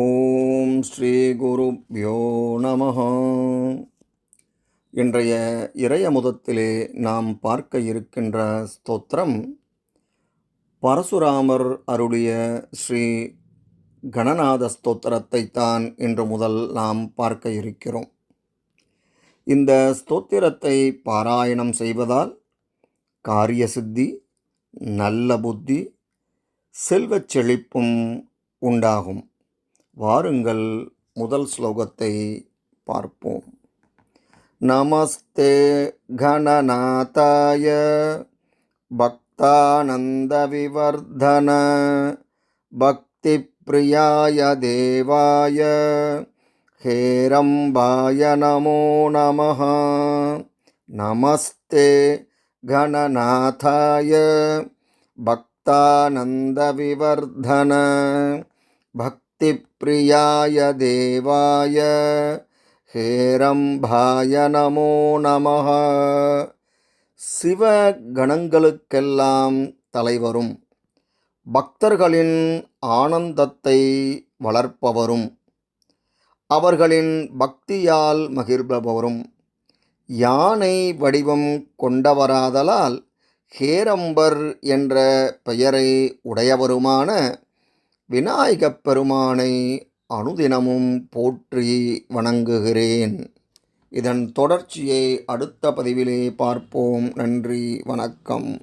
ஓம் ஸ்ரீ குருப்யோ நம இன்றைய இறையமுதத்திலே நாம் பார்க்க இருக்கின்ற ஸ்தோத்திரம் பரசுராமர் அருளிய ஸ்ரீ கணநாத ஸ்தோத்திரத்தை தான் இன்று முதல் நாம் பார்க்க இருக்கிறோம். இந்த ஸ்தோத்திரத்தை பாராயணம் செய்வதால் காரிய சித்தி நல்ல புத்தி செல்வச் செழிப்பும் உண்டாகும். வாருங்கள் முதல் ஸ்லோகத்தை பார்ப்போம். நமஸ்தே கணநாதாய பக்தானந்தவிவர்தன பக்தி பிரியாய தேவாய ஹேரம்பாய நமோ நம நமஸ்தே கணநாதாய பக்தானந்தவிவர்தன பக்த भक्तिप्रियाय देवाय ஹேரம்பாய நமோ நமः சிவ கணங்களுக்கெல்லாம் தலைவரும் பக்தர்களின் ஆனந்தத்தை வளர்ப்பவரும் அவர்களின் பக்தியால் மகிழ்பவரும் யானை வடிவம் கொண்டவராதலால் ஹேரம்பர் என்ற பெயரை உடையவருமான விநாயகப் பெருமானை அனுதினமும் போற்றி வணங்குகிறேன். இதன் தொடர்ச்சியை அடுத்த பதிவிலே பார்ப்போம். நன்றி வணக்கம்.